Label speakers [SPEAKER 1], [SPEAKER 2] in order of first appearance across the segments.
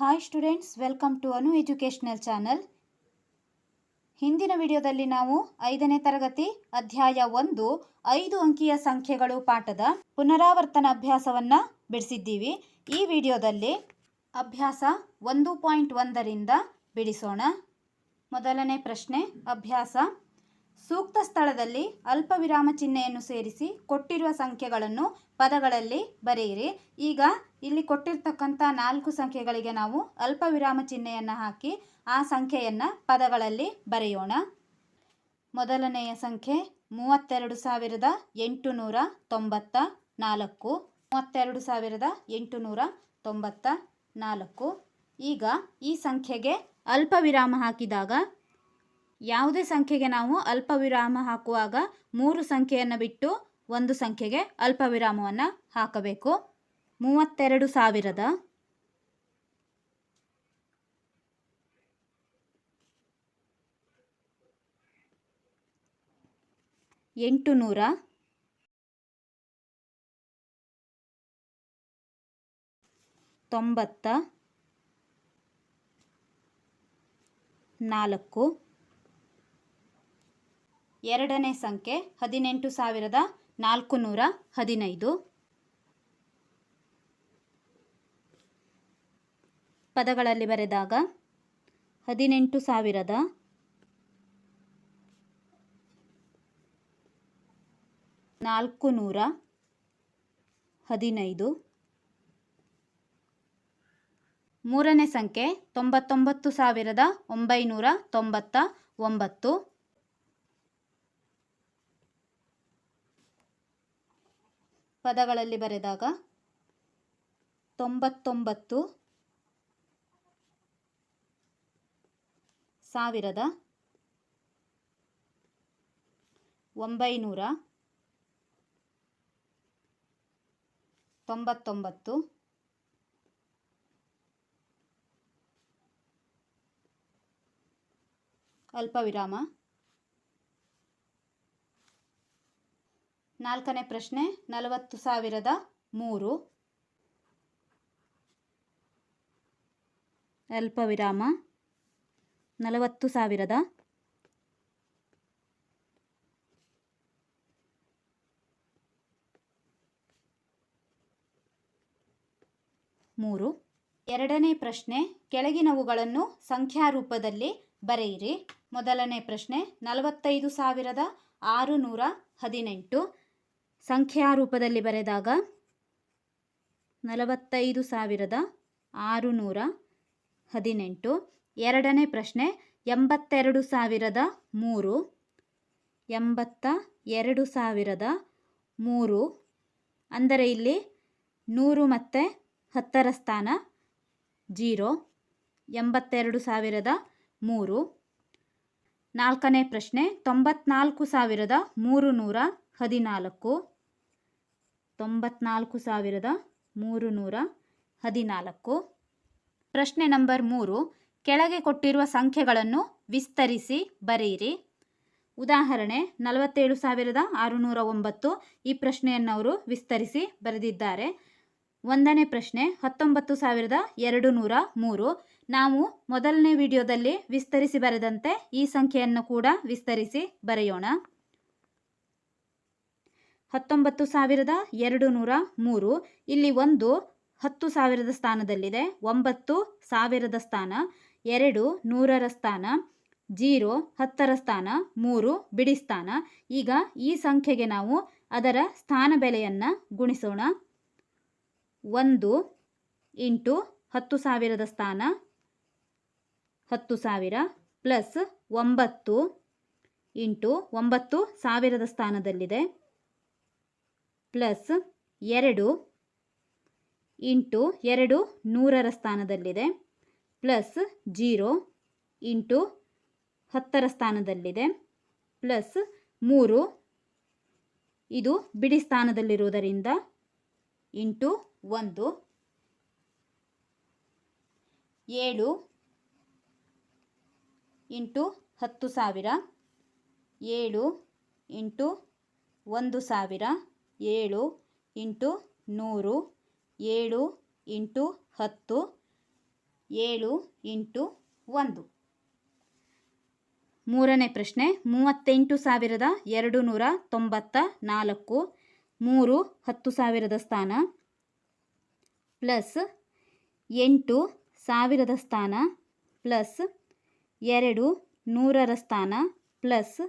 [SPEAKER 1] Hi students welcome to Anu educational channel ಹಿಂದಿನ ವಿಡಿಯೋದಲ್ಲಿ ನಾವು ಐದನೇ ತರಗತಿ ಅಧ್ಯಾಯ ಒಂದು, ಐದು ಅಂಕಿಯ ಸಂಖ್ಯೆಗಳು ಪಾಠದ ಪುನರಾವರ್ತನ ಅಭ್ಯಾಸವನ್ನ ಬಿಡಿಸಿದ್ದೀವಿ. ಈ ವಿಡಿಯೋದಲ್ಲಿ ಅಭ್ಯಾಸ ಒಂದು ಪಾಯಿಂಟ್ ಒಂದರಿಂದ ಬಿಡಿಸೋಣ. ಮೊದಲನೇ ಪ್ರಶ್ನೆ, ಅಭ್ಯಾಸ. ಸೂಕ್ತ ಸ್ಥಳದಲ್ಲಿ ಅಲ್ಪ ವಿರಾಮ ಚಿಹ್ನೆಯನ್ನು ಸೇರಿಸಿ ಕೊಟ್ಟಿರುವ ಸಂಖ್ಯೆಗಳನ್ನು ಪದಗಳಲ್ಲಿ ಬರೆಯಿರಿ. ಈಗ ಇಲ್ಲಿ ಕೊಟ್ಟಿರ್ತಕ್ಕಂಥ ನಾಲ್ಕು ಸಂಖ್ಯೆಗಳಿಗೆ ನಾವು ಅಲ್ಪ ವಿರಾಮ ಚಿಹ್ನೆಯನ್ನು ಹಾಕಿ ಆ ಸಂಖ್ಯೆಯನ್ನು ಪದಗಳಲ್ಲಿ ಬರೆಯೋಣ. ಮೊದಲನೆಯ ಸಂಖ್ಯೆ ಮೂವತ್ತೆರಡು ಸಾವಿರದ ಎಂಟು ನೂರ ತೊಂಬತ್ತ ನಾಲ್ಕು. ಮೂವತ್ತೆರಡು ಸಾವಿರದ ಎಂಟು ನೂರ ತೊಂಬತ್ತ ನಾಲ್ಕು. ಈಗ ಈ ಸಂಖ್ಯೆಗೆ ಅಲ್ಪ ವಿರಾಮ ಹಾಕಿದಾಗ ಯಾವುದೇ ಸಂಖ್ಯೆಗೆ ನಾವು ಅಲ್ಪ ವಿರಾಮ ಹಾಕುವಾಗ ಮೂರು ಸಂಖ್ಯೆಯನ್ನು ಬಿಟ್ಟು ಒಂದು ಸಂಖ್ಯೆಗೆ ಅಲ್ಪ ವಿರಾಮವನ್ನು ಹಾಕಬೇಕು. ಮೂವತ್ತೆರಡು ಸಾವಿರದ. ಎಂಟುನೂರ ತೊಂಬತ್ತ. ನಾಲ್ಕು. ಎರಡನೇ ಸಂಖ್ಯೆ ಹದಿನೆಂಟು ಸಾವಿರದ ನಾಲ್ಕು ನೂರ ಹದಿನೈದು. ಪದಗಳಲ್ಲಿ ಬರೆದಾಗ ಹದಿನೆಂಟು ಸಾವಿರದ ನಾಲ್ಕು ನೂರ ಹದಿನೈದು. ಮೂರನೇ ಸಂಖ್ಯೆ ತೊಂಬತ್ತೊಂಬತ್ತು ಸಾವಿರದ ಒಂಬೈನೂರ ತೊಂಬತ್ತ ಒಂಬತ್ತು. ಪದಗಳಲ್ಲಿ ಬರೆದಾಗ ತೊಂಬತ್ತೊಂಬತ್ತು ಸಾವಿರದ ಒಂಬೈನೂರ ತೊಂಬತ್ತೊಂಬತ್ತು ಅಲ್ಪ ನಾಲ್ಕನೇ ಪ್ರಶ್ನೆ, ನಲವತ್ತು ಸಾವಿರದ ಮೂರು. ಅಲ್ಪವಿರಾಮ, ನಲವತ್ತು ಸಾವಿರದ ಮೂರು. ಎರಡನೇ ಪ್ರಶ್ನೆ, ಕೆಳಗಿನವುಗಳನ್ನು ಸಂಖ್ಯಾರೂಪದಲ್ಲಿ ಬರೆಯಿರಿ. ಮೊದಲನೇ ಪ್ರಶ್ನೆ, ನಲವತ್ತೈದು ಸಾವಿರದ ಆರು ನೂರ ಹದಿನೆಂಟು ಸಂಖ್ಯಾರೂಪದಲ್ಲಿ ಬರೆದಾಗ ನಲವತ್ತೈದು ಸಾವಿರದ ಆರು ನೂರ ಹದಿನೆಂಟು. ಎರಡನೇ ಪ್ರಶ್ನೆ, ಎಂಬತ್ತೆರಡು ಸಾವಿರದ ಮೂರು, ಎಂಬತ್ತ ಎರಡು ಸಾವಿರದ ಮೂರು. ಅಂದರೆ ಇಲ್ಲಿ ನೂರು ಮತ್ತು ಹತ್ತರ ಸ್ಥಾನ ಜೀರೋ, ಎಂಬತ್ತೆರಡು ಸಾವಿರದ ಮೂರು. ನಾಲ್ಕನೇ ಪ್ರಶ್ನೆ, ತೊಂಬತ್ನಾಲ್ಕು ಸಾವಿರದ ಮೂರು ನೂರ ಹದಿನಾಲ್ಕು, ತೊಂಬತ್ನಾಲ್ಕು ಸಾವಿರದ ಮೂರು ನೂರ ಹದಿನಾಲ್ಕು. ಪ್ರಶ್ನೆ ನಂಬರ್ ಮೂರು, ಕೆಳಗೆ ಕೊಟ್ಟಿರುವ ಸಂಖ್ಯೆಗಳನ್ನು ವಿಸ್ತರಿಸಿ ಬರೆಯಿರಿ. ಉದಾಹರಣೆ, ನಲವತ್ತೇಳು ಸಾವಿರದ ಆರುನೂರ ಒಂಬತ್ತು. ಈ ಪ್ರಶ್ನೆಯನ್ನು ಅವರು ವಿಸ್ತರಿಸಿ ಬರೆದಿದ್ದಾರೆ. ಒಂದನೇ ಪ್ರಶ್ನೆ, ಹತ್ತೊಂಬತ್ತು ಸಾವಿರದ ಎರಡು ನೂರ ಮೂರು. ನಾವು ಮೊದಲನೇ ವಿಡಿಯೋದಲ್ಲಿ ವಿಸ್ತರಿಸಿ ಬರೆದಂತೆ ಈ ಸಂಖ್ಯೆಯನ್ನು ಕೂಡ ವಿಸ್ತರಿಸಿ ಬರೆಯೋಣ. ಹತ್ತೊಂಬತ್ತು ಸಾವಿರದ ಎರಡು ನೂರ ಮೂರು. ಇಲ್ಲಿ ಒಂದು ಹತ್ತು ಸಾವಿರದ ಸ್ಥಾನದಲ್ಲಿದೆ, ಒಂಬತ್ತು ಸಾವಿರದ ಸ್ಥಾನ, ಎರಡು ನೂರರ ಸ್ಥಾನ, ಜೀರೋ ಹತ್ತರ ಸ್ಥಾನ, ಮೂರು ಬಿಡಿ ಸ್ಥಾನ. ಈಗ ಈ ಸಂಖ್ಯೆಗೆ ನಾವು ಅದರ ಸ್ಥಾನ ಬೆಲೆಯನ್ನು ಗುಣಿಸೋಣ. ಒಂದು ಇಂಟು ಹತ್ತು ಸಾವಿರದ ಸ್ಥಾನ, ಹತ್ತು ಸಾವಿರ ಪ್ಲಸ್ ಒಂಬತ್ತು ಇಂಟು ಒಂಬತ್ತು ಸಾವಿರದ ಸ್ಥಾನದಲ್ಲಿದೆ. ಪ್ಲಸ್ ಎರಡು ಇಂಟು ಎರಡು ನೂರರ ಸ್ಥಾನದಲ್ಲಿದೆ. ಪ್ಲಸ್ ಜೀರೋ ಇಂಟು ಹತ್ತರ ಸ್ಥಾನದಲ್ಲಿದೆ. ಪ್ಲಸ್ ಮೂರು ಇದು ಬಿಡಿ ಸ್ಥಾನದಲ್ಲಿರುವುದರಿಂದ ಇಂಟು ಒಂದು. ಏಳು ಇಂಟು ಹತ್ತು ಸಾವಿರ. ಏಳು ಇಂಟು ಒಂದು ಸಾವಿರ. ಏಳು ಇಂಟು ನೂರು, ಏಳು ಇಂಟು ಹತ್ತು, ಏಳು ಇಂಟು ಒಂದು. ಮೂರನೇ ಪ್ರಶ್ನೆ, ಮೂವತ್ತೆಂಟು ಸಾವಿರದ ಎರಡು ನೂರ ತೊಂಬತ್ತ ನಾಲ್ಕು, ಮೂರು ಹತ್ತು ಸಾವಿರದ ಸ್ಥಾನ ಪ್ಲಸ್ ಎಂಟು ಸಾವಿರದ ಸ್ಥಾನ ಪ್ಲಸ್ ಎರಡು ನೂರರ ಸ್ಥಾನ ಪ್ಲಸ್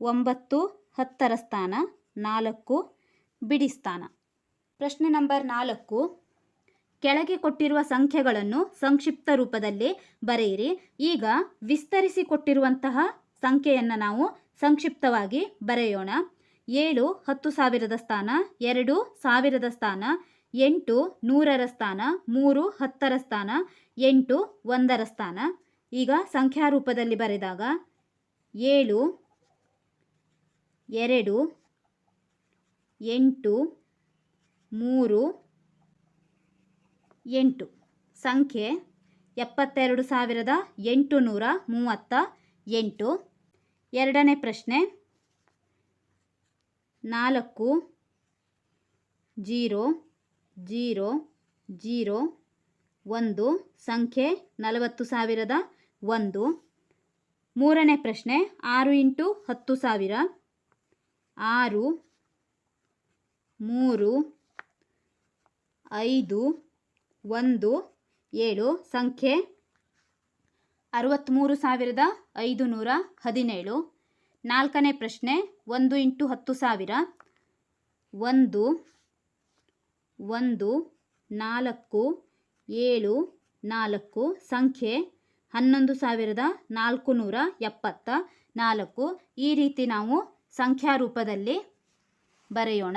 [SPEAKER 1] ಒಂಬತ್ತು ಹತ್ತರ ಸ್ಥಾನ ನಾಲ್ಕು ಬಿಡಿ ಸ್ಥಾನ. ಪ್ರಶ್ನೆ ನಂಬರ್ ನಾಲ್ಕು. ಕೆಳಗೆ ಕೊಟ್ಟಿರುವ ಸಂಖ್ಯೆಗಳನ್ನು ಸಂಕ್ಷಿಪ್ತ ರೂಪದಲ್ಲಿ ಬರೆಯಿರಿ. ಈಗ ವಿಸ್ತರಿಸಿ ಕೊಟ್ಟಿರುವಂತಹ ಸಂಖ್ಯೆಯನ್ನು ನಾವು ಸಂಕ್ಷಿಪ್ತವಾಗಿ ಬರೆಯೋಣ. ಏಳು, ಹತ್ತು ಸಾವಿರದ ಸ್ಥಾನ, ಎರಡು ಸಾವಿರದ ಸ್ಥಾನ, ಎಂಟು ನೂರರ ಸ್ಥಾನ, ಮೂರು ಹತ್ತರ ಸ್ಥಾನ, ಎಂಟು ಒಂದರ ಸ್ಥಾನ. ಈಗ ಸಂಖ್ಯಾ ರೂಪದಲ್ಲಿ ಬರೆದಾಗ ಏಳು, ಎರಡು ಎಂಟು, ಮೂರು, ಎಂಟು. ಸಂಖ್ಯೆ ಎಪ್ಪತ್ತೆರಡು ಸಾವಿರದ ಎಂಟು ನೂರ ಮೂವತ್ತ ಎಂಟು. ಎರಡನೇ ಪ್ರಶ್ನೆ, ನಾಲ್ಕು, ಜೀರೋ ಜೀರೋ ಜೀರೋ. ಒಂದು, ಸಂಖ್ಯೆ ನಲವತ್ತು ಸಾವಿರದ ಒಂದು. ಮೂರನೇ ಪ್ರಶ್ನೆ, ಆರು ಇಂಟು ಹತ್ತು ಸಾವಿರ, ಆರು ಮೂರು, ಐದು, ಒಂದು, ಏಳು ಸಂಖ್ಯೆ ಅರವತ್ತ್ಮೂರು ಸಾವಿರದ ಐದು ನೂರ ಹದಿನೇಳು. ನಾಲ್ಕನೇ ಪ್ರಶ್ನೆ, ಒಂದು ಇಂಟು ಹತ್ತು ಸಾವಿರ. ಒಂದು ಒಂದು, ನಾಲ್ಕು, ಏಳು, ನಾಲ್ಕು ಸಂಖ್ಯೆ ಹನ್ನೊಂದು ಸಾವಿರದ ನಾಲ್ಕು ನೂರ ಎಪ್ಪತ್ತ ನಾಲ್ಕು. ಈ ರೀತಿ ನಾವು ಸಂಖ್ಯಾ ರೂಪದಲ್ಲಿ ಬರೆಯೋಣ.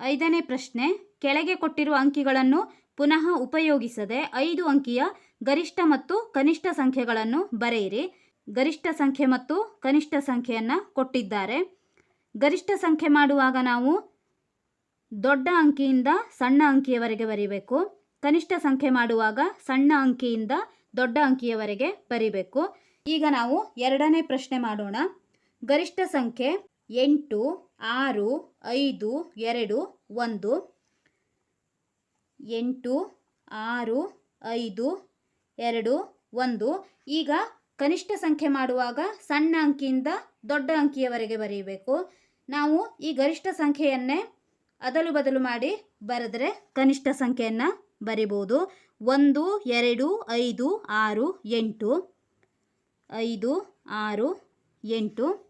[SPEAKER 1] ಐದನೇ ಪ್ರಶ್ನೆ, ಕೆಳಗೆ ಕೊಟ್ಟಿರುವ ಅಂಕಿಗಳನ್ನು ಪುನಃ ಉಪಯೋಗಿಸದೆ ಐದು ಅಂಕಿಯ ಗರಿಷ್ಠ ಮತ್ತು ಕನಿಷ್ಠ ಸಂಖ್ಯೆಗಳನ್ನು ಬರೆಯಿರಿ. ಗರಿಷ್ಠ ಸಂಖ್ಯೆ ಮತ್ತು ಕನಿಷ್ಠ ಸಂಖ್ಯೆಯನ್ನು ಕೊಟ್ಟಿದ್ದಾರೆ. ಗರಿಷ್ಠ ಸಂಖ್ಯೆ ಮಾಡುವಾಗ ನಾವು ದೊಡ್ಡ ಅಂಕಿಯಿಂದ ಸಣ್ಣ ಅಂಕಿಯವರೆಗೆ ಬರೀಬೇಕು. ಕನಿಷ್ಠ ಸಂಖ್ಯೆ ಮಾಡುವಾಗ ಸಣ್ಣ ಅಂಕಿಯಿಂದ ದೊಡ್ಡ ಅಂಕಿಯವರೆಗೆ ಬರೀಬೇಕು. ಈಗ ನಾವು ಎರಡನೇ ಪ್ರಶ್ನೆ ಮಾಡೋಣ. ಗರಿಷ್ಠ ಸಂಖ್ಯೆ ಎಂಟು, ಆರು, ಐದು, ಎರಡು, ಒಂದು. ಎಂಟು, ಆರು, ಐದು, ಎರಡು, ಒಂದು. ಈಗ ಕನಿಷ್ಠ ಸಂಖ್ಯೆ ಮಾಡುವಾಗ ಸಣ್ಣ ಅಂಕಿಯಿಂದ ದೊಡ್ಡ ಅಂಕಿಯವರೆಗೆ ಬರೆಯಬೇಕು. ನಾವು ಈ ಗರಿಷ್ಠ ಸಂಖ್ಯೆಯನ್ನೇ ಅದಲು ಬದಲು ಮಾಡಿ ಬರೆದರೆ ಕನಿಷ್ಠ ಸಂಖ್ಯೆಯನ್ನು ಬರಿಬೋದು. ಒಂದು, ಎರಡು, ಐದು, ಆರು, ಎಂಟು. ಐದು, ಆರು, ಎಂಟು.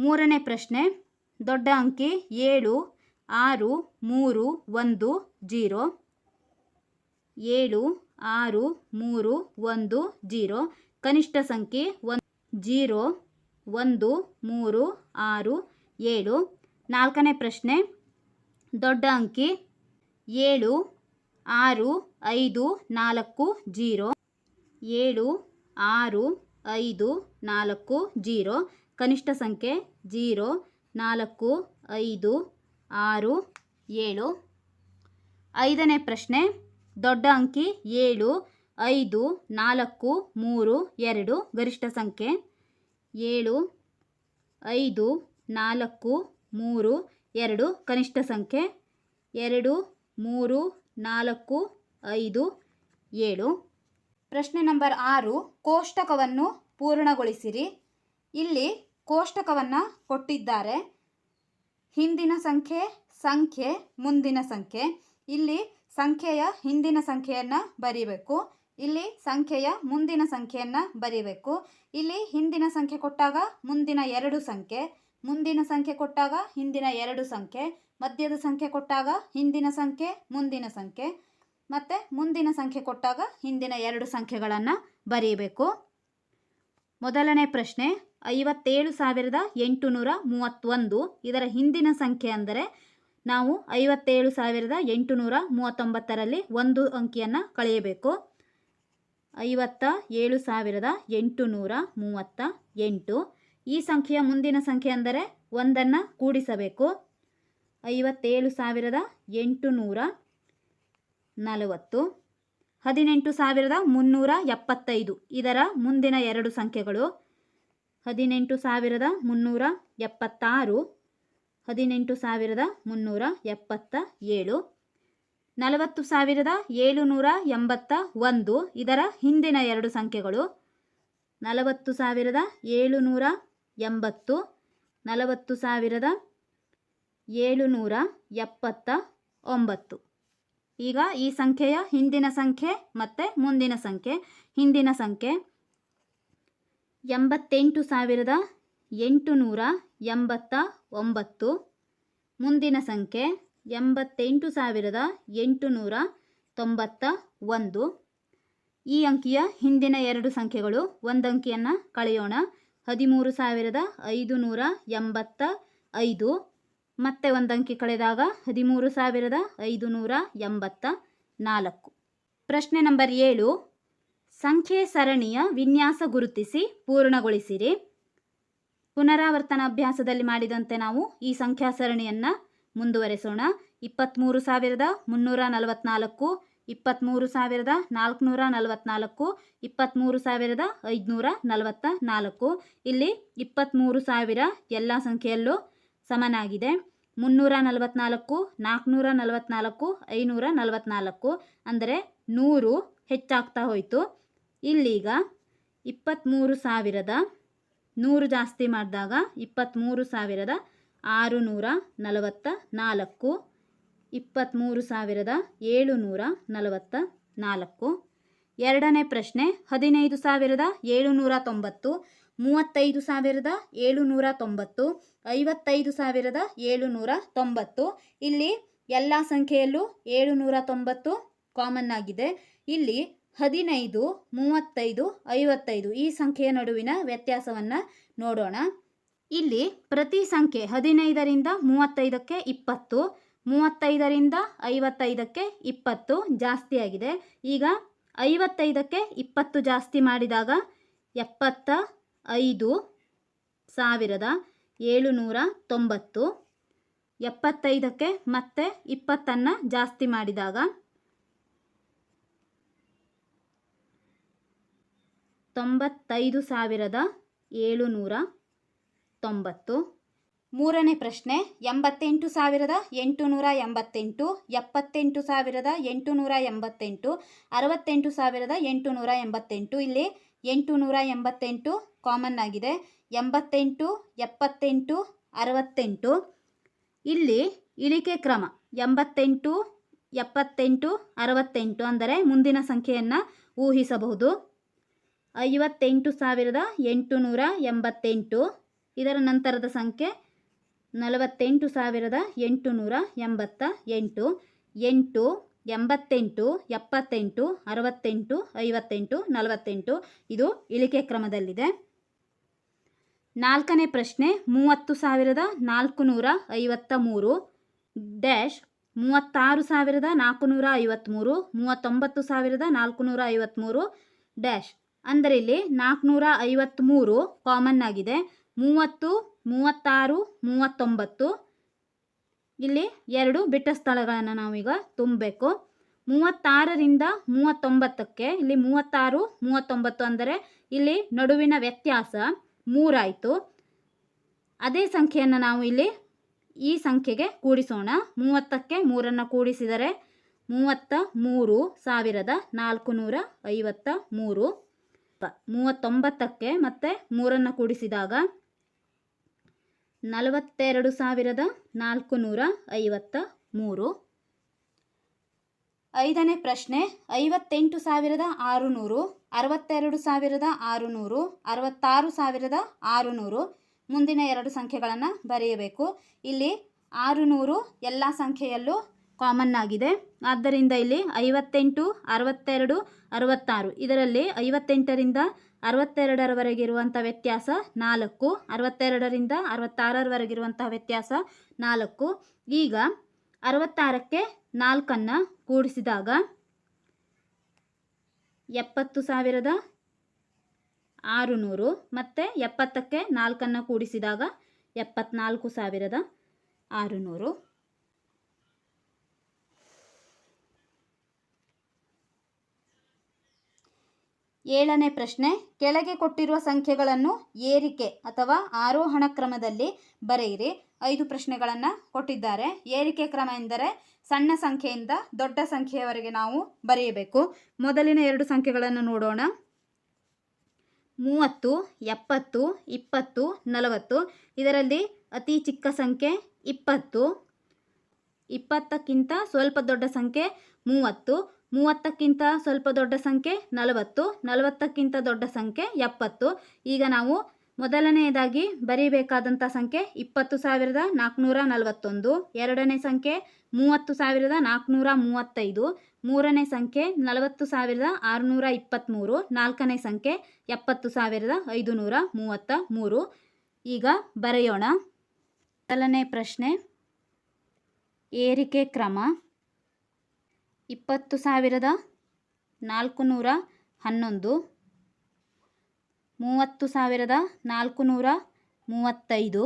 [SPEAKER 1] ಮೂರನೇ ಪ್ರಶ್ನೆ, ದೊಡ್ಡ ಅಂಕಿ ಏಳು, ಆರು, ಮೂರು, ಒಂದು, ಜೀರೋ. ಏಳು, ಆರು, ಮೂರು, ಒಂದು, ಜೀರೋ. ಕನಿಷ್ಠ ಸಂಖ್ಯೆ ಒನ್ ಜೀರೋ, ಒಂದು, ಮೂರು, ಆರು, ಏಳು. ನಾಲ್ಕನೇ ಪ್ರಶ್ನೆ, ದೊಡ್ಡ ಅಂಕಿ ಏಳು, ಆರು, ಐದು, ನಾಲ್ಕು, ಜೀರೋ. ಏಳು, ಆರು, ಐದು, ನಾಲ್ಕು, ಜೀರೋ. ಕನಿಷ್ಠ ಸಂಖ್ಯೆ ಜೀರೋ, ನಾಲ್ಕು, ಐದು, ಆರು, ಏಳು. ಐದನೇ ಪ್ರಶ್ನೆ, ದೊಡ್ಡ ಅಂಕಿ ಏಳು, ಐದು, ನಾಲ್ಕು, ಮೂರು, ಎರಡು, ಗರಿಷ್ಠ ಸಂಖ್ಯೆ ಏಳು, ಐದು, ನಾಲ್ಕು, ಮೂರು, ಎರಡು, ಕನಿಷ್ಠ ಸಂಖ್ಯೆ ಎರಡು, ಮೂರು, ನಾಲ್ಕು, ಐದು, ಏಳು. ಪ್ರಶ್ನೆ ನಂಬರ್ ಆರು, ಕೋಷ್ಟಕವನ್ನು ಪೂರ್ಣಗೊಳಿಸಿರಿ. ಇಲ್ಲಿ ಕೋಷ್ಟಕವನ್ನು ಕೊಟ್ಟಿದ್ದಾರೆ. ಹಿಂದಿನ ಸಂಖ್ಯೆ ಸಂಖ್ಯೆ, ಮುಂದಿನ ಸಂಖ್ಯೆ. ಇಲ್ಲಿ ಸಂಖ್ಯೆಯ ಹಿಂದಿನ ಸಂಖ್ಯೆಯನ್ನು ಬರೀಬೇಕು. ಇಲ್ಲಿ ಸಂಖ್ಯೆಯ ಮುಂದಿನ ಸಂಖ್ಯೆಯನ್ನು ಬರೀಬೇಕು. ಇಲ್ಲಿ ಹಿಂದಿನ ಸಂಖ್ಯೆ ಕೊಟ್ಟಾಗ ಮುಂದಿನ ಎರಡು ಸಂಖ್ಯೆ, ಮುಂದಿನ ಸಂಖ್ಯೆ ಕೊಟ್ಟಾಗ ಹಿಂದಿನ ಎರಡು ಸಂಖ್ಯೆ, ಮಧ್ಯದ ಸಂಖ್ಯೆ ಕೊಟ್ಟಾಗ ಹಿಂದಿನ ಸಂಖ್ಯೆ, ಮುಂದಿನ ಸಂಖ್ಯೆ. ಮತ್ತು ಮುಂದಿನ ಸಂಖ್ಯೆ ಕೊಟ್ಟಾಗ ಹಿಂದಿನ ಎರಡು ಸಂಖ್ಯೆಗಳನ್ನು ಬರೀಬೇಕು. ಮೊದಲನೇ ಪ್ರಶ್ನೆ ಐವತ್ತೇಳು ಸಾವಿರದ ಎಂಟುನೂರ ಮೂವತ್ತೊಂದು. ಇದರ ಹಿಂದಿನ ಸಂಖ್ಯೆ ಅಂದರೆ ನಾವು ಐವತ್ತೇಳು ಸಾವಿರದ ಎಂಟುನೂರ ಮೂವತ್ತೊಂಬತ್ತರಲ್ಲಿ ಒಂದು ಅಂಕಿಯನ್ನು ಕಳೆಯಬೇಕು. ಐವತ್ತ ಏಳು ಸಾವಿರದ ಎಂಟುನೂರ ಮೂವತ್ತ ಎಂಟು. ಈ ಸಂಖ್ಯೆಯ ಮುಂದಿನ ಸಂಖ್ಯೆ ಅಂದರೆ ಒಂದನ್ನು ಕೂಡಿಸಬೇಕು. ಐವತ್ತೇಳು ಸಾವಿರದ ಎಂಟುನೂರ ನಲವತ್ತು. ಹದಿನೆಂಟು ಸಾವಿರದ ಮುನ್ನೂರ ಎಪ್ಪತ್ತೈದು. ಇದರ ಮುಂದಿನ ಎರಡು ಸಂಖ್ಯೆಗಳು ಹದಿನೆಂಟು ಸಾವಿರದ ಮುನ್ನೂರ ಎಪ್ಪತ್ತಾರು, ಹದಿನೆಂಟು ಸಾವಿರದ ಮುನ್ನೂರ ಎಪ್ಪತ್ತ ಏಳು, ನಲವತ್ತು ಸಾವಿರದ ಏಳುನೂರ ಎಂಬತ್ತ ಒಂದು ಇದರ ಹಿಂದಿನ ಎರಡು ಸಂಖ್ಯೆಗಳು, ನಲವತ್ತು ಸಾವಿರದ ಏಳುನೂರ ಎಂಬತ್ತು, ನಲವತ್ತು ಸಾವಿರದ ಏಳುನೂರ ಎಪ್ಪತ್ತ ಒಂಬತ್ತು. ಈಗ ಈ ಸಂಖ್ಯೆಯ ಹಿಂದಿನ ಸಂಖ್ಯೆ ಮತ್ತು ಮುಂದಿನ ಸಂಖ್ಯೆ, ಹಿಂದಿನ ಸಂಖ್ಯೆ. ಎಂಬತ್ತೆಂಟು ಸಾವಿರದ ಎಂಟುನೂರ ಎಂಬತ್ತ ಒಂಬತ್ತು. ಮುಂದಿನ ಸಂಖ್ಯೆ ಎಂಬತ್ತೆಂಟು ಸಾವಿರದ ಎಂಟುನೂರ ತೊಂಬತ್ತ ಒಂದು. ಈ ಅಂಕಿಯ ಹಿಂದಿನ ಎರಡು ಸಂಖ್ಯೆಗಳು ಒಂದು ಅಂಕಿಯನ್ನು ಕಳೆಯೋಣ. ಹದಿಮೂರು ಸಾವಿರದ ಐದು ನೂರ ಎಂಬತ್ತ ಐದು. ಮತ್ತೆ ಒಂದು ಅಂಕಿ ಕಳೆದಾಗ ಹದಿಮೂರು ಸಾವಿರದ ಐದು ನೂರ ಎಂಬತ್ತ ನಾಲ್ಕು. ಪ್ರಶ್ನೆ ನಂಬರ್ ಏಳು. ಸಂಖ್ಯೆ ಸರಣಿಯ ವಿನ್ಯಾಸ ಗುರುತಿಸಿ ಪೂರ್ಣಗೊಳಿಸಿರಿ. ಪುನರಾವರ್ತನ ಅಭ್ಯಾಸದಲ್ಲಿ ಮಾಡಿದಂತೆ ನಾವು ಈ ಸಂಖ್ಯಾ ಸರಣಿಯನ್ನು ಮುಂದುವರೆಸೋಣ. ಇಪ್ಪತ್ತ್ಮೂರು ಸಾವಿರದ ಮುನ್ನೂರ ನಲವತ್ತ್ನಾಲ್ಕು ಇಪ್ಪತ್ತ್ಮೂರು ಸಾವಿರದ ನಾಲ್ಕುನೂರ ನಲವತ್ತ್ನಾಲ್ಕು ಇಪ್ಪತ್ತ್ಮೂರು ಸಾವಿರದ ಐದುನೂರ ನಲವತ್ತ ನಾಲ್ಕು ಇಲ್ಲಿ ಇಪ್ಪತ್ತ್ಮೂರು ಸಾವಿರ ಎಲ್ಲ ಸಂಖ್ಯೆಯಲ್ಲೂ ಸಮನಾಗಿದೆ. ಮುನ್ನೂರ ನಲವತ್ತ್ನಾಲ್ಕು ನಾಲ್ಕುನೂರ ನಲವತ್ತ್ನಾಲ್ಕು ಐನೂರ ನಲವತ್ತ್ನಾಲ್ಕು ಅಂದರೆ ನೂರು ಹೆಚ್ಚಾಗ್ತಾ ಹೋಯಿತು. ಇಲ್ಲೀಗ ಇಪ್ಪತ್ತ್ಮೂರು ಸಾವಿರದ ನೂರು ಜಾಸ್ತಿ ಮಾಡಿದಾಗ ಇಪ್ಪತ್ತ್ಮೂರು ಸಾವಿರದ ಆರುನೂರ ನಲವತ್ತ ನಾಲ್ಕು ಇಪ್ಪತ್ತ್ಮೂರು ಸಾವಿರದ ಏಳುನೂರ ನಲವತ್ತ ನಾಲ್ಕು. ಎರಡನೇ ಪ್ರಶ್ನೆ, ಹದಿನೈದು ಸಾವಿರದ ಏಳುನೂರ ತೊಂಬತ್ತು, ಮೂವತ್ತೈದು ಸಾವಿರದ ಏಳುನೂರ ತೊಂಬತ್ತು, ಐವತ್ತೈದು ಸಾವಿರದ ಏಳುನೂರ ತೊಂಬತ್ತು. ಇಲ್ಲಿ ಎಲ್ಲ ಸಂಖ್ಯೆಯಲ್ಲೂ ಏಳುನೂರ ತೊಂಬತ್ತು ಕಾಮನ್ ಆಗಿದೆ. ಇಲ್ಲಿ ಹದಿನೈದು, ಮೂವತ್ತೈದು, ಐವತ್ತೈದು ಈ ಸಂಖ್ಯೆಯ ನಡುವಿನ ವ್ಯತ್ಯಾಸವನ್ನು ನೋಡೋಣ. ಇಲ್ಲಿ ಪ್ರತಿ ಸಂಖ್ಯೆ ಹದಿನೈದರಿಂದ ಮೂವತ್ತೈದಕ್ಕೆ ಇಪ್ಪತ್ತು, ಮೂವತ್ತೈದರಿಂದ ಐವತ್ತೈದಕ್ಕೆ ಇಪ್ಪತ್ತು ಜಾಸ್ತಿಯಾಗಿದೆ ಈಗ ಐವತ್ತೈದಕ್ಕೆ ಇಪ್ಪತ್ತು ಜಾಸ್ತಿ ಮಾಡಿದಾಗ ಎಪ್ಪತ್ತ ಐದು ಸಾವಿರದ ಏಳುನೂರ ತೊಂಬತ್ತು, ಎಪ್ಪತ್ತೈದಕ್ಕೆ ಮತ್ತೆ ಇಪ್ಪತ್ತನ್ನು ಜಾಸ್ತಿ ಮಾಡಿದಾಗ ತೊಂಬತ್ತೈದು ಸಾವಿರದ ಏಳುನೂರ ತೊಂಬತ್ತು. ಮೂರನೇ ಪ್ರಶ್ನೆ, ಎಂಬತ್ತೆಂಟು ಸಾವಿರದ ಎಂಟುನೂರ ಎಂಬತ್ತೆಂಟು, ಎಪ್ಪತ್ತೆಂಟು ಸಾವಿರದ ಎಂಟುನೂರ ಎಂಬತ್ತೆಂಟು, ಅರವತ್ತೆಂಟು ಸಾವಿರದ ಎಂಟುನೂರ ಎಂಬತ್ತೆಂಟು, ಇಲ್ಲಿ ಎಂಟುನೂರ ಎಂಬತ್ತೆಂಟು ಕಾಮನ್ ಆಗಿದೆ. ಎಂಬತ್ತೆಂಟು, ಎಪ್ಪತ್ತೆಂಟು, ಅರವತ್ತೆಂಟು. ಇಲ್ಲಿ ಇಳಿಕೆ ಕ್ರಮ, ಎಂಬತ್ತೆಂಟು, ಎಪ್ಪತ್ತೆಂಟು, ಅರವತ್ತೆಂಟು ಅಂದರೆ ಮುಂದಿನ ಸಂಖ್ಯೆಯನ್ನು ಊಹಿಸಬಹುದು. ಐವತ್ತೆಂಟು ಸಾವಿರದ ಎಂಟುನೂರ ಎಂಬತ್ತೆಂಟು. ಇದರ ನಂತರದ ಸಂಖ್ಯೆ ನಲವತ್ತೆಂಟು ಸಾವಿರದ ಎಂಟುನೂರ ಎಂಬತ್ತ ಎಂಟು. ಎಂಟು, ಎಂಬತ್ತೆಂಟು, ಎಪ್ಪತ್ತೆಂಟು, ಅರವತ್ತೆಂಟು, ಐವತ್ತೆಂಟು, ನಲವತ್ತೆಂಟು. ಇದು ಇಳಿಕೆ ಕ್ರಮದಲ್ಲಿದೆ. ನಾಲ್ಕನೇ ಪ್ರಶ್ನೆ, ಮೂವತ್ತು ಸಾವಿರದ ನಾಲ್ಕುನೂರ ಐವತ್ತ ಮೂರು ಡ್ಯಾಶ್ ಮೂವತ್ತಾರು ಸಾವಿರದ ನಾಲ್ಕುನೂರ ಐವತ್ತ್ಮೂರು, ಮೂವತ್ತೊಂಬತ್ತು ಸಾವಿರದ ನಾಲ್ಕುನೂರ ಐವತ್ತ್ಮೂರು ಡ್ಯಾಶ್ ಅಂದರೆ ಇಲ್ಲಿ ನಾಲ್ಕುನೂರ ಐವತ್ತ್ಮೂರು ಕಾಮನ್ ಆಗಿದೆ. ಮೂವತ್ತು, ಮೂವತ್ತಾರು, ಮೂವತ್ತೊಂಬತ್ತು. ಇಲ್ಲಿ ಎರಡು ಬಿಟ್ಟ ಸ್ಥಳಗಳನ್ನು ನಾವೀಗ ತುಂಬಬೇಕು. ಮೂವತ್ತಾರರಿಂದ ಮೂವತ್ತೊಂಬತ್ತಕ್ಕೆ, ಇಲ್ಲಿ ಮೂವತ್ತಾರು, ಮೂವತ್ತೊಂಬತ್ತು ಅಂದರೆ ಇಲ್ಲಿ ನಡುವಿನ ವ್ಯತ್ಯಾಸ ಮೂರಾಯಿತು. ಅದೇ ಸಂಖ್ಯೆಯನ್ನು ನಾವು ಇಲ್ಲಿ ಈ ಸಂಖ್ಯೆಗೆ ಕೂಡಿಸೋಣ. ಮೂವತ್ತಕ್ಕೆ ಮೂರನ್ನು ಕೂಡಿಸಿದರೆ ಮೂವತ್ತ ಮೂರು ಸಾವಿರದ ನಾಲ್ಕುನೂರ ಐವತ್ತ ಮೂರು. ಮೂವತ್ತೊಂಬತ್ತಕ್ಕೆ ಮತ್ತೆ ಮೂರನ್ನು ಕೂಡಿಸಿದಾಗ ನಲವತ್ತೆರಡು ಸಾವಿರದ ನಾಲ್ಕು ನೂರ ಐವತ್ತ ಮೂರು. ಐದನೇ ಪ್ರಶ್ನೆ, ಐವತ್ತೆಂಟು ಸಾವಿರದ ಆರುನೂರು, ಅರವತ್ತೆರಡು ಸಾವಿರದ ಆರುನೂರು, ಅರವತ್ತಾರು ಸಾವಿರದ ಆರುನೂರು. ಮುಂದಿನ ಎರಡು ಸಂಖ್ಯೆಗಳನ್ನು ಬರೆಯಬೇಕು. ಇಲ್ಲಿ ಆರುನೂರು, ಎಲ್ಲ ಸಂಖ್ಯೆಯಲ್ಲೂ ಕಾಮನ್ ಆಗಿದೆ. ಆದ್ದರಿಂದ ಇಲ್ಲಿ ಐವತ್ತೆಂಟು, ಅರವತ್ತೆರಡು, ಅರವತ್ತಾರು. ಇದರಲ್ಲಿ ಐವತ್ತೆಂಟರಿಂದ ಅರವತ್ತೆರಡರವರೆಗಿರುವಂಥ ವ್ಯತ್ಯಾಸ ನಾಲ್ಕು, ಅರವತ್ತೆರಡರಿಂದ ಅರವತ್ತಾರರವರೆಗಿರುವಂತಹ ವ್ಯತ್ಯಾಸ ನಾಲ್ಕು. ಈಗ ಅರವತ್ತಾರಕ್ಕೆ ನಾಲ್ಕನ್ನು ಕೂಡಿಸಿದಾಗ ಎಪ್ಪತ್ತು ಸಾವಿರದ ಆರುನೂರು ಮತ್ತು ಎಪ್ಪತ್ತಕ್ಕೆ ನಾಲ್ಕನ್ನು ಕೂಡಿಸಿದಾಗ ಎಪ್ಪತ್ನಾಲ್ಕು ಸಾವಿರದ ಆರುನೂರು. ಏಳನೇ ಪ್ರಶ್ನೆ, ಕೆಳಗೆ ಕೊಟ್ಟಿರುವ ಸಂಖ್ಯೆಗಳನ್ನು ಏರಿಕೆ ಅಥವಾ ಆರೋಹಣ ಕ್ರಮದಲ್ಲಿ ಬರೆಯಿರಿ. ಐದು ಪ್ರಶ್ನೆಗಳನ್ನು ಕೊಟ್ಟಿದ್ದಾರೆ. ಏರಿಕೆ ಕ್ರಮ ಎಂದರೆ ಸಣ್ಣ ಸಂಖ್ಯೆಯಿಂದ ದೊಡ್ಡ ಸಂಖ್ಯೆಯವರೆಗೆ ನಾವು ಬರೆಯಬೇಕು. ಮೊದಲಿನ ಎರಡು ಸಂಖ್ಯೆಗಳನ್ನು ನೋಡೋಣ. ಮೂವತ್ತು, ಎಪ್ಪತ್ತು, ಇಪ್ಪತ್ತು, ನಲವತ್ತು. ಇದರಲ್ಲಿ ಅತಿ ಚಿಕ್ಕ ಸಂಖ್ಯೆ ಇಪ್ಪತ್ತು. ಇಪ್ಪತ್ತಕ್ಕಿಂತ ಸ್ವಲ್ಪ ದೊಡ್ಡ ಸಂಖ್ಯೆ ಮೂವತ್ತು. ಮೂವತ್ತಕ್ಕಿಂತ ಸ್ವಲ್ಪ ದೊಡ್ಡ ಸಂಖ್ಯೆ ನಲವತ್ತು, ನಲವತ್ತಕ್ಕಿಂತ ದೊಡ್ಡ ಸಂಖ್ಯೆ ಎಪ್ಪತ್ತು. ಈಗ ನಾವು ಮೊದಲನೆಯದಾಗಿ ಬರೀಬೇಕಾದಂಥ ಸಂಖ್ಯೆ ಇಪ್ಪತ್ತು ಸಾವಿರದ ನಾಲ್ಕುನೂರ ನಲವತ್ತೊಂದು, ಎರಡನೇ ಸಂಖ್ಯೆ ಮೂವತ್ತು ಸಾವಿರದ ನಾಲ್ಕುನೂರ ಮೂವತ್ತೈದು, ಮೂರನೇ ಸಂಖ್ಯೆ ನಲವತ್ತು ಸಾವಿರದ ಆರುನೂರ ಇಪ್ಪತ್ತ್ಮೂರು, ನಾಲ್ಕನೇ ಸಂಖ್ಯೆ ಎಪ್ಪತ್ತು ಸಾವಿರದ ಐದುನೂರ ಮೂವತ್ತ ಮೂರು. ಈಗ ಬರೆಯೋಣ. ಮೊದಲನೇ ಪ್ರಶ್ನೆ, ಏರಿಕೆ ಕ್ರಮ. ಇಪ್ಪತ್ತು ಸಾವಿರದ ನಾಲ್ಕು ನೂರ ಹನ್ನೊಂದು, ಮೂವತ್ತು ಸಾವಿರದ ನಾಲ್ಕು ನೂರ ಮೂವತ್ತೈದು,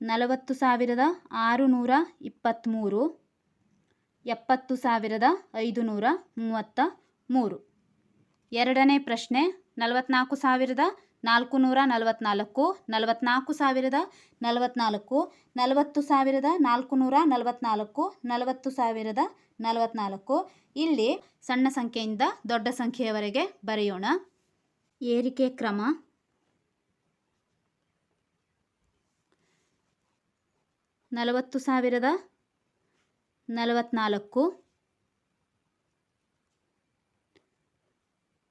[SPEAKER 1] ನಲವತ್ತು ಸಾವಿರದ ಆರುನೂರ ಇಪ್ಪತ್ತ್ಮೂರು, ಎಪ್ಪತ್ತು ಸಾವಿರದ ಐದು ನೂರ ಮೂವತ್ತ ಮೂರು ಎರಡನೇ ಪ್ರಶ್ನೆ, ನಲವತ್ನಾಲ್ಕು ಸಾವಿರದ ನಾಲ್ಕು ನೂರ ನಲವತ್ನಾಲ್ಕು ನಲವತ್ನಾಲ್ಕು ಸಾವಿರದ ನಲವತ್ನಾಲ್ಕು, ನಲವತ್ತು ಸಾವಿರದ ನಾಲ್ಕು ನೂರ ನಲವತ್ತ್ನಾಲ್ಕು ನಲವತ್ತು ಸಾವಿರದ ನಲವತ್ತ್ನಾಲ್ಕು ಇಲ್ಲಿ ಸಣ್ಣ ಸಂಖ್ಯೆಯಿಂದ ದೊಡ್ಡ ಸಂಖ್ಯೆಯವರೆಗೆ ಬರೆಯೋಣ. ಏರಿಕೆ ಕ್ರಮ. ನಲವತ್ತು ಸಾವಿರದ ನಲವತ್ನಾಲ್ಕು.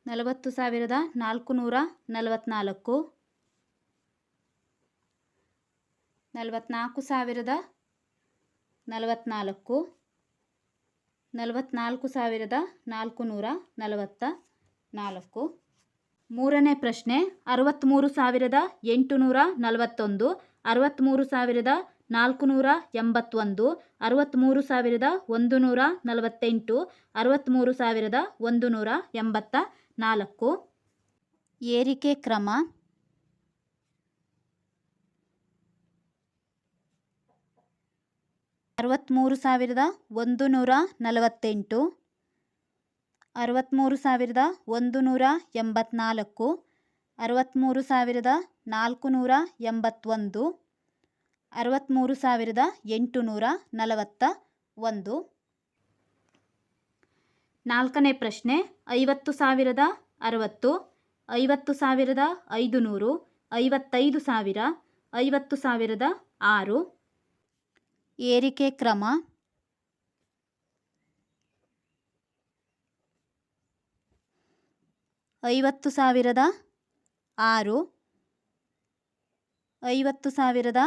[SPEAKER 1] ನಲವತ್ತು ಸಾವಿರದ ನಾಲ್ಕು ನೂರ ನಲವತ್ನಾಲ್ಕು. ನಲವತ್ನಾಲ್ಕು ಸಾವಿರದ ನಲವತ್ತ್ನಾಲ್ಕು ನಲವತ್ತ್ನಾಲ್ಕು ಸಾವಿರದ ನಾಲ್ಕು ನೂರ ನಲವತ್ತ ನಾಲ್ಕು. ಮೂರನೇ ಪ್ರಶ್ನೆ ಅರವತ್ತ್ಮೂರು ಸಾವಿರದ ಎಂಟುನೂರ ನಲವತ್ತೊಂದು ಅರವತ್ತ್ಮೂರು ಸಾವಿರದ ನಾಲ್ಕು ನೂರ ಎಂಬತ್ತೊಂದು ಅರವತ್ತ್ಮೂರು ಸಾವಿರದ ಒಂದು ನೂರ ನಲವತ್ತೆಂಟು ಅರವತ್ತ್ಮೂರು ಸಾವಿರದ ಒಂದು ನೂರ ಎಂಬತ್ತ ನಾಲ್ಕು. ಏರಿಕೆ ಕ್ರಮ ಅರವತ್ತ್ಮೂರು ಸಾವಿರದ ಒಂದು ನೂರ ನಲವತ್ತೆಂಟು ಅರವತ್ತ್ಮೂರು ಸಾವಿರದ ಒಂದು ನೂರ ಎಂಬತ್ನಾಲ್ಕು ಅರವತ್ತ್ಮೂರು ಸಾವಿರದ ನಾಲ್ಕು ನೂರ ಎಂಬತ್ತೊಂದು ಅರವತ್ತ್ಮೂರು ಸಾವಿರದ ಎಂಟು ನೂರ ನಲವತ್ತ ಒಂದು ನಾಲ್ಕನೇ ಪ್ರಶ್ನೆ, ಐವತ್ತು ಸಾವಿರದ ಅರವತ್ತು, ಐವತ್ತು ಸಾವಿರದ ಐದು ನೂರು ಐವತ್ತೈದು ಸಾವಿರ, ಐವತ್ತು ಸಾವಿರದ ಆರು. ಏರಿಕೆ ಕ್ರಮ. ಐವತ್ತು ಸಾವಿರದ ಆರು. ಐವತ್ತು ಸಾವಿರದ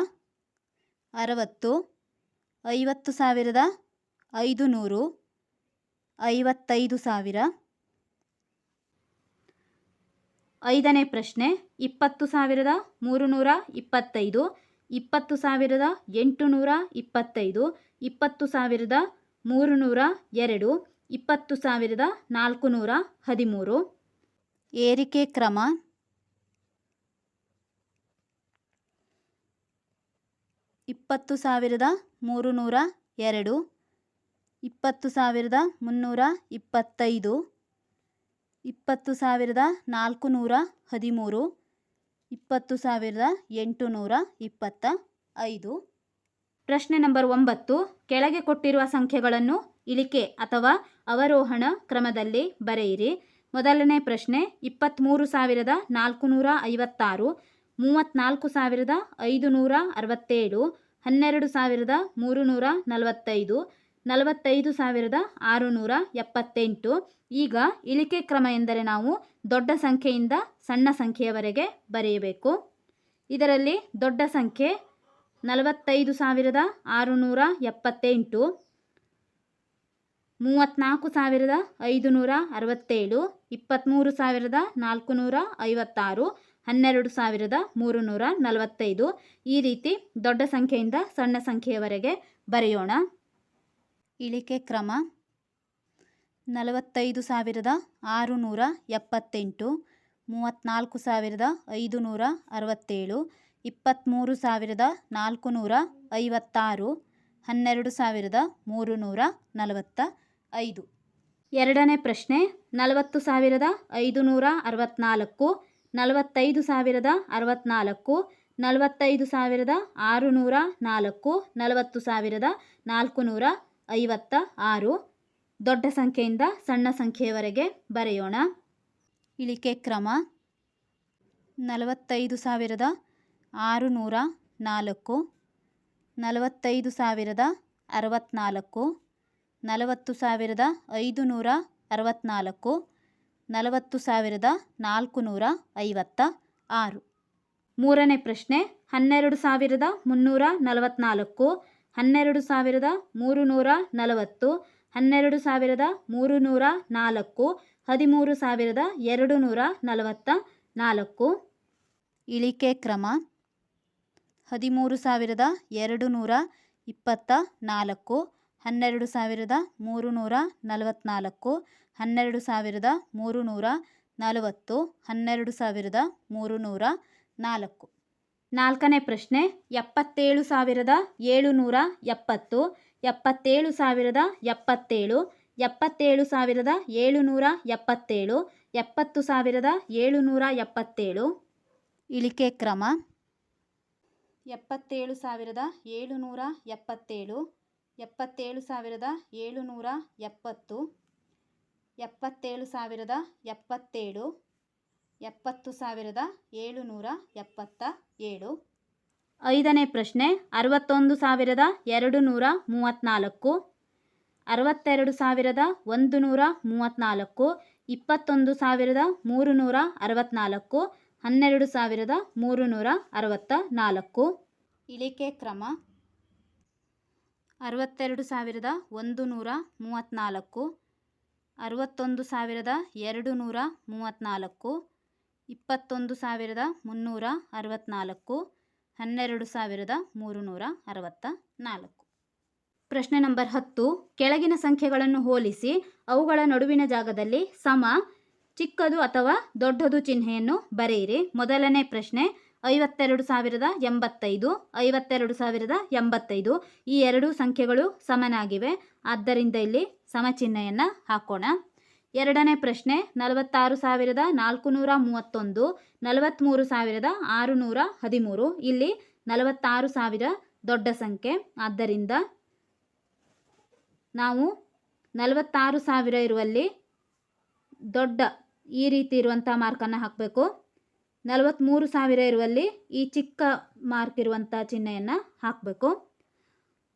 [SPEAKER 1] ಅರವತ್ತು. ಐವತ್ತು ಸಾವಿರದ ಐದು ನೂರು ಐವತ್ತೈದು ಸಾವಿರ. ಐದನೇ ಪ್ರಶ್ನೆ, ಇಪ್ಪತ್ತು ಸಾವಿರದ ಮೂರು ನೂರ ಇಪ್ಪತ್ತೈದು. ಇಪ್ಪತ್ತು ಸಾವಿರದ ಎಂಟುನೂರ ಇಪ್ಪತ್ತೈದು, ಇಪ್ಪತ್ತು ಸಾವಿರದ ಮೂರು ನೂರ ಎರಡು, ಇಪ್ಪತ್ತು ಸಾವಿರದ ನಾಲ್ಕು ನೂರ ಹದಿಮೂರು. ಏರಿಕೆ ಕ್ರಮ. ಇಪ್ಪತ್ತು ಸಾವಿರದ ಮೂರು ನೂರ ಎರಡು, ಇಪ್ಪತ್ತು ಸಾವಿರದ ಮುನ್ನೂರ ಇಪ್ಪತ್ತೈದು, ಇಪ್ಪತ್ತು ಸಾವಿರದ ನಾಲ್ಕು ನೂರ ಹದಿಮೂರು. ಇಪ್ಪತ್ತು ಸಾವಿರದ ಎಂಟುನೂರ ಇಪ್ಪತ್ತ ಐದು. ಪ್ರಶ್ನೆ ನಂಬರ್ ಒಂಬತ್ತು. ಕೆಳಗೆ ಕೊಟ್ಟಿರುವ ಸಂಖ್ಯೆಗಳನ್ನು ಇಳಿಕೆ ಅಥವಾ ಅವರೋಹಣ ಕ್ರಮದಲ್ಲಿ ಬರೆಯಿರಿ. ಮೊದಲನೇ ಪ್ರಶ್ನೆ ಇಪ್ಪತ್ತ್ಮೂರು ಸಾವಿರದ ನಾಲ್ಕು ನೂರ ಐವತ್ತಾರು ಮೂವತ್ತ್ನಾಲ್ಕು ಸಾವಿರದ ಐದು ನೂರ ಅರವತ್ತೇಳು, ಹನ್ನೆರಡು ಸಾವಿರದ ಮೂರು ನೂರ ನಲವತ್ತೈದು ನಲವತ್ತೈದು ಸಾವಿರದ ಆರುನೂರ ಎಪ್ಪತ್ತೆಂಟು. ಈಗ ಇಳಿಕೆ ಕ್ರಮ ಎಂದರೆ ನಾವು ದೊಡ್ಡ ಸಂಖ್ಯೆಯಿಂದ ಸಣ್ಣ ಸಂಖ್ಯೆಯವರೆಗೆ ಬರೆಯಬೇಕು. ಇದರಲ್ಲಿ ದೊಡ್ಡ ಸಂಖ್ಯೆ ನಲವತ್ತೈದು ಸಾವಿರದ ಆರುನೂರ ಎಪ್ಪತ್ತೆಂಟು, ಮೂವತ್ತ್ನಾಲ್ಕು ಸಾವಿರದ ಐದುನೂರ ಅರವತ್ತೇಳು, ಇಪ್ಪತ್ತ್ಮೂರು ಸಾವಿರದ ನಾಲ್ಕು ನೂರ ಐವತ್ತಾರು, ಹನ್ನೆರಡು ಸಾವಿರದ ಮೂರು ನೂರ ನಲವತ್ತೈದು. ಈ ರೀತಿ ದೊಡ್ಡ ಸಂಖ್ಯೆಯಿಂದ ಸಣ್ಣ ಸಂಖ್ಯೆಯವರೆಗೆ ಬರೆಯೋಣ. ಇಳಿಕೆ ಕ್ರಮ. ನಲವತ್ತೈದು ಸಾವಿರದ ಆರುನೂರ ಎಪ್ಪತ್ತೆಂಟು ಮೂವತ್ತ್ನಾಲ್ಕು ಸಾವಿರದ ಐದು ನೂರ ಅರವತ್ತೇಳು ಇಪ್ಪತ್ತ್ಮೂರು ಸಾವಿರದ ನಾಲ್ಕು ನೂರ ಐವತ್ತಾರು, ಹನ್ನೆರಡು ಸಾವಿರದ ಮೂರು ನೂರ ನಲವತ್ತ ಐದು. ಎರಡನೇ ಪ್ರಶ್ನೆ, ನಲವತ್ತು ಸಾವಿರದ ಐದುನೂರ ಅರವತ್ತ್ನಾಲ್ಕು ನಲವತ್ತೈದು ಸಾವಿರದ ಅರವತ್ತ್ನಾಲ್ಕು ನಲವತ್ತೈದು ಸಾವಿರದ ಆರುನೂರ ನಾಲ್ಕು, ನಲವತ್ತು ಸಾವಿರದ ನಾಲ್ಕುನೂರ ಐವತ್ತ ಆರು. ದೊಡ್ಡ ಸಂಖ್ಯೆಯಿಂದ ಸಣ್ಣ ಸಂಖ್ಯೆಯವರೆಗೆ ಬರೆಯೋಣ. ಇಳಿಕೆ ಕ್ರಮ. ನಲವತ್ತೈದು ಸಾವಿರದ ಆರುನೂರ ನಾಲ್ಕು. ನಲವತ್ತೈದು ಸಾವಿರದ ಅರವತ್ತ್ನಾಲ್ಕು ನಲವತ್ತು ಸಾವಿರದ ಐದು ನೂರ ಅರವತ್ತ್ನಾಲ್ಕು ನಲವತ್ತು ಸಾವಿರದ ನಾಲ್ಕು ನೂರ ಐವತ್ತ ಆರು. ಮೂರನೇ ಪ್ರಶ್ನೆ, ಹನ್ನೆರಡು ಸಾವಿರದ ಮುನ್ನೂರ ನಲವತ್ನಾಲ್ಕು. ಹನ್ನೆರಡು ಸಾವಿರದ ಮೂರು ನೂರ ನಲವತ್ತು, ಹನ್ನೆರಡು ಸಾವಿರದ ಮೂರು ನೂರ ನಾಲ್ಕು, ಹದಿಮೂರು ಸಾವಿರದ ಎರಡು ನೂರ ನಲವತ್ತ ನಾಲ್ಕು. ಇಳಿಕೆ ಕ್ರಮ, ಹದಿಮೂರು ಸಾವಿರದ ಎರಡು ನೂರ ಇಪ್ಪತ್ತ ನಾಲ್ಕು, ಹನ್ನೆರಡು ಸಾವಿರದ ಮೂರು ನೂರ ನಲವತ್ತ್ನಾಲ್ಕು ಹನ್ನೆರಡು ಸಾವಿರದ ಮೂರು ನೂರ ನಲವತ್ತು, ಹನ್ನೆರಡು ಸಾವಿರದ ಮೂರು ನೂರ ನಾಲ್ಕು. ನಾಲ್ಕನೇ ಪ್ರಶ್ನೆ, ಎಪ್ಪತ್ತೇಳು ಸಾವಿರದ ಏಳುನೂರ ಎಪ್ಪತ್ತು, ಎಪ್ಪತ್ತೇಳು ಸಾವಿರದ ಎಪ್ಪತ್ತೇಳು ಎಪ್ಪತ್ತೇಳು ಸಾವಿರದ ಏಳುನೂರ ಎಪ್ಪತ್ತೇಳು, ಎಪ್ಪತ್ತು ಸಾವಿರದ ಏಳುನೂರ ಎಪ್ಪತ್ತೇಳು. ಇಳಿಕೆ ಕ್ರಮ, ಎಪ್ಪತ್ತೇಳು ಸಾವಿರದ ಏಳುನೂರ ಎಪ್ಪತ್ತೇಳು ಎಪ್ಪತ್ತೇಳು ಸಾವಿರದ ಏಳುನೂರ ಎಪ್ಪತ್ತು, ಎಪ್ಪತ್ತೇಳು ಸಾವಿರದ ಎಪ್ಪತ್ತೇಳು ಎಪ್ಪತ್ತು ಸಾವಿರದ ಏಳುನೂರ ಎಪ್ಪತ್ತ ಏಳು. ಐದನೇ ಪ್ರಶ್ನೆ ಅರವತ್ತೊಂದು ಸಾವಿರದ ಎರಡು ನೂರ ಮೂವತ್ತ್ನಾಲ್ಕು ಅರವತ್ತೆರಡು ಸಾವಿರದ ಒಂದು ನೂರ ಮೂವತ್ತ್ನಾಲ್ಕು ಇಪ್ಪತ್ತೊಂದು ಸಾವಿರದ ಮೂರು ನೂರ ಅರವತ್ತ್ನಾಲ್ಕು ಹನ್ನೆರಡು ಸಾವಿರದ ಮೂರು ನೂರ ಅರವತ್ತ ನಾಲ್ಕು ಇಳಿಕೆ ಕ್ರಮ ಅರವತ್ತೆರಡು ಸಾವಿರದ ಒಂದು ನೂರ ಮೂವತ್ತ್ನಾಲ್ಕು ಅರವತ್ತೊಂದು ಸಾವಿರದ ಎರಡು ನೂರ ಮೂವತ್ತ್ನಾಲ್ಕು ಇಪ್ಪತ್ತೊಂದು ಸಾವಿರದ ಮುನ್ನೂರ ಅರವತ್ತ್ನಾಲ್ಕು ಹನ್ನೆರಡು ಸಾವಿರದ ಮೂರು ನೂರ ಅರವತ್ತ ನಾಲ್ಕು. ಪ್ರಶ್ನೆ ನಂಬರ್ ಹತ್ತು. ಕೆಳಗಿನ ಸಂಖ್ಯೆಗಳನ್ನು ಹೋಲಿಸಿ ಅವುಗಳ ನಡುವಿನ ಜಾಗದಲ್ಲಿ ಸಮ, ಚಿಕ್ಕದು ಅಥವಾ ದೊಡ್ಡದು ಚಿಹ್ನೆಯನ್ನು ಬರೆಯಿರಿ. ಮೊದಲನೇ ಪ್ರಶ್ನೆ, ಐವತ್ತೆರಡು ಸಾವಿರದ ಎಂಬತ್ತೈದು, ಐವತ್ತೆರಡು ಸಾವಿರದ ಎಂಬತ್ತೈದು. ಈ ಎರಡು ಸಂಖ್ಯೆಗಳು ಸಮನಾಗಿವೆ. ಆದ್ದರಿಂದ ಇಲ್ಲಿ ಸಮ ಚಿಹ್ನೆಯನ್ನು ಹಾಕೋಣ. ಎರಡನೇ ಪ್ರಶ್ನೆ, ನಲವತ್ತಾರು ಸಾವಿರದ ನಾಲ್ಕುನೂರ ಮೂವತ್ತೊಂದು ನಲವತ್ತ್ಮೂರು ಸಾವಿರದ ಆರುನೂರ ಹದಿಮೂರು. ಇಲ್ಲಿ ನಲವತ್ತಾರು ಸಾವಿರ ದೊಡ್ಡ ಸಂಖ್ಯೆ. ಆದ್ದರಿಂದ ನಾವು ನಲವತ್ತಾರು ಸಾವಿರ ಇರುವಲ್ಲಿ ದೊಡ್ಡ ಈ ರೀತಿ ಇರುವಂಥ ಮಾರ್ಕನ್ನು ಹಾಕಬೇಕು. ನಲವತ್ತ್ಮೂರು ಸಾವಿರ ಇರುವಲ್ಲಿ ಈ ಚಿಕ್ಕ ಮಾರ್ಕ್ ಇರುವಂಥ ಚಿಹ್ನೆಯನ್ನು ಹಾಕಬೇಕು.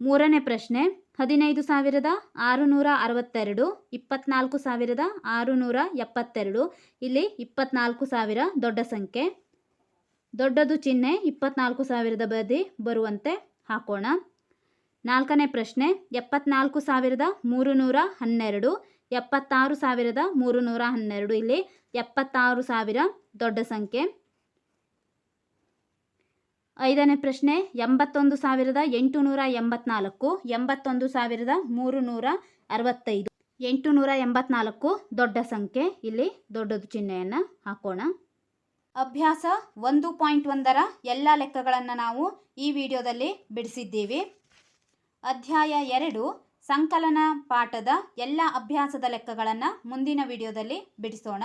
[SPEAKER 1] ಮೂರನೇ ಪ್ರಶ್ನೆ ಹದಿನೈದು ಸಾವಿರದ ಆರುನೂರ ಅರವತ್ತೆರಡು, ಇಪ್ಪತ್ನಾಲ್ಕು ಸಾವಿರದ ಆರುನೂರ ಎಪ್ಪತ್ತೆರಡು. ಇಲ್ಲಿ ಇಪ್ಪತ್ನಾಲ್ಕು ಸಾವಿರ ದೊಡ್ಡ ಸಂಖ್ಯೆ. ದೊಡ್ಡದು ಚಿಹ್ನೆ ಇಪ್ಪತ್ನಾಲ್ಕು ಸಾವಿರದ ಬದಿ ಬರುವಂತೆ ಹಾಕೋಣ. ನಾಲ್ಕನೇ ಪ್ರಶ್ನೆ, ಎಪ್ಪತ್ನಾಲ್ಕು ಸಾವಿರದ ಮೂರು ನೂರ ಹನ್ನೆರಡು, ಎಪ್ಪತ್ತಾರು ಸಾವಿರದ ಮೂರು ನೂರ ಹನ್ನೆರಡು. ಇಲ್ಲಿ ಎಪ್ಪತ್ತಾರು ಸಾವಿರ ದೊಡ್ಡ ಸಂಖ್ಯೆ. ಐದನೇ ಪ್ರಶ್ನೆ, ಎಂಬತ್ತೊಂದು ಸಾವಿರದ ಎಂಟುನೂರ ಎಂಬತ್ನಾಲ್ಕು, ಎಂಬತ್ತೊಂದು ಸಾವಿರದ ಮೂರು ನೂರ ಅರವತ್ತೈದು. ಎಂಟು ನೂರ ಎಂಬತ್ನಾಲ್ಕು, ದೊಡ್ಡ ಸಂಖ್ಯೆ. ಇಲ್ಲಿ ದೊಡ್ಡದು ಚಿಹ್ನೆಯನ್ನು ಹಾಕೋಣ. ಅಭ್ಯಾಸ ಒಂದು ಪಾಯಿಂಟ್ ಒಂದರ ಎಲ್ಲ ಲೆಕ್ಕಗಳನ್ನು ನಾವು ಈ ವಿಡಿಯೋದಲ್ಲಿ ಬಿಡಿಸಿದ್ದೀವಿ. ಅಧ್ಯಾಯ ಎರಡು, ಸಂಕಲನ ಪಾಠದ ಎಲ್ಲ ಅಭ್ಯಾಸದ ಲೆಕ್ಕಗಳನ್ನು ಮುಂದಿನ ವಿಡಿಯೋದಲ್ಲಿ ಬಿಡಿಸೋಣ.